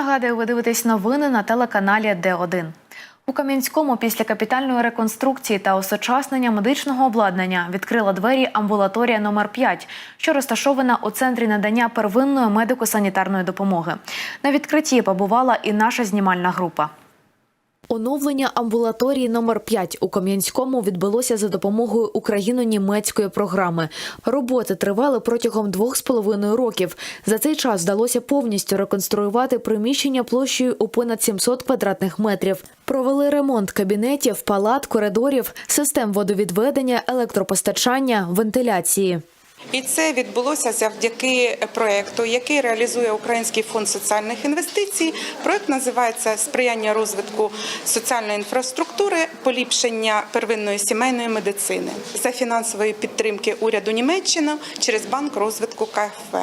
Нагадую, ви дивитесь новини на телеканалі Д1. У Кам'янському після капітальної реконструкції та осучаснення медичного обладнання відкрила двері амбулаторія номер 5 що розташована у центрі надання первинної медико-санітарної допомоги. На відкритті побувала і наша знімальна група. Оновлення амбулаторії номер 5 у Кам'янському відбулося за допомогою україно-німецької програми. Роботи тривали протягом двох з половиною років. За цей час вдалося повністю реконструювати приміщення площею у понад 700 квадратних метрів. Провели ремонт кабінетів, палат, коридорів, систем водовідведення, електропостачання, вентиляції. І це відбулося завдяки проекту, який реалізує Український фонд соціальних інвестицій. Проект називається Сприяння розвитку соціальної інфраструктури, поліпшення первинної сімейної медицини за фінансової підтримки уряду Німеччини через банк розвитку КФВ.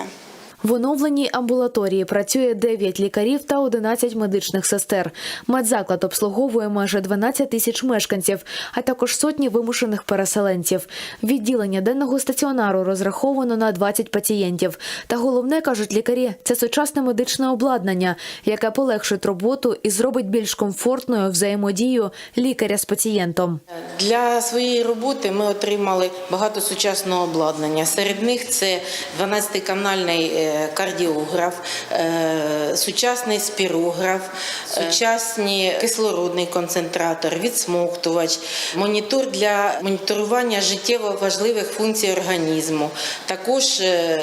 В оновленій амбулаторії працює 9 лікарів та 11 медичних сестер. Медзаклад обслуговує майже 12 тисяч мешканців, а також сотні вимушених переселенців. Відділення денного стаціонару розраховано на 20 пацієнтів. Та головне кажуть лікарі, це сучасне медичне обладнання, яке полегшить роботу і зробить більш комфортною взаємодію лікаря з пацієнтом. Для своєї роботи ми отримали багато сучасного обладнання. Серед них це 12-канальний е, кардіограф, е, сучасний спірограф, сучасний кислородний концентратор, відсмоктувач, монітор для моніторування життєво важливих функцій організму, також е,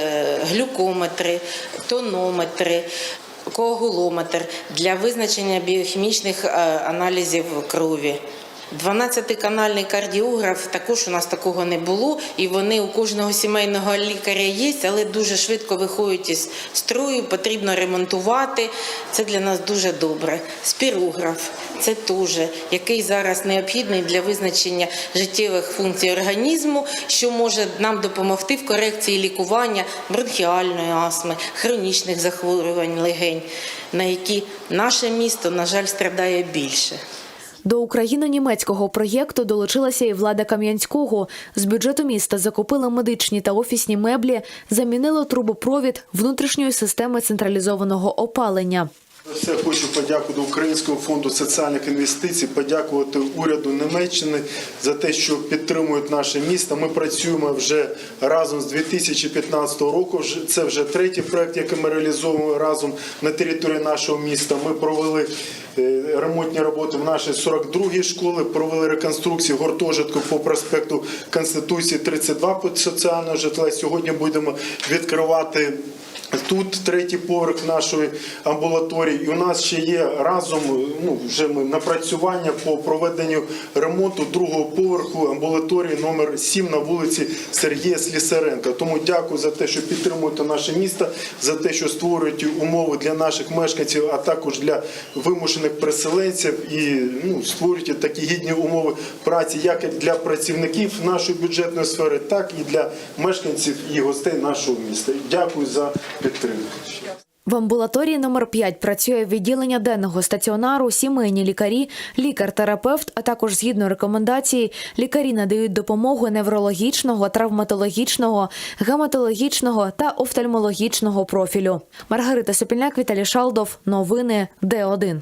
глюкометри, тонометри. Коагулометр для визначення біохімічних е, аналізів крові. 12-канальний кардіограф також у нас такого не було, і вони у кожного сімейного лікаря є, але дуже швидко виходять із строю, потрібно ремонтувати. Це для нас дуже добре. Спірограф це теж, який зараз необхідний для визначення життєвих функцій організму, що може нам допомогти в корекції лікування бронхіальної астми, хронічних захворювань легень, на які наше місто, на жаль, страдає більше. До україно-німецького проєкту долучилася і влада Кам'янського. З бюджету міста закупили медичні та офісні меблі, замінили трубопровід внутрішньої системи централізованого опалення. Все хочу подякувати Українському фонду соціальних інвестицій, подякувати уряду Німеччини за те, що підтримують наше місто. Ми працюємо вже разом з 2015 року. Це вже третій проект, який ми реалізовуємо разом на території нашого міста. Ми провели е, ремонтні роботи в нашій 42-й школі, провели реконструкцію гуртожитку по проспекту Конституції 32 під соціального житла. Сьогодні будемо відкривати. Тут третій поверх нашої амбулаторії, і у нас ще є разом ну вже ми напрацювання по проведенню ремонту другого поверху амбулаторії номер 7 на вулиці Сергія Слісаренка. Тому дякую за те, що підтримуєте наше місто, за те, що створюєте умови для наших мешканців, а також для вимушених переселенців і ну створюєте такі гідні умови праці, як для працівників нашої бюджетної сфери, так і для мешканців і гостей нашого міста. Дякую за підтримку. В амбулаторії номер 5 працює відділення денного стаціонару, сімейні лікарі, лікар-терапевт, а також згідно рекомендації, лікарі надають допомогу неврологічного, травматологічного, гематологічного та офтальмологічного профілю. Маргарита Сопільняк, Віталій Шалдов. Новини Д1.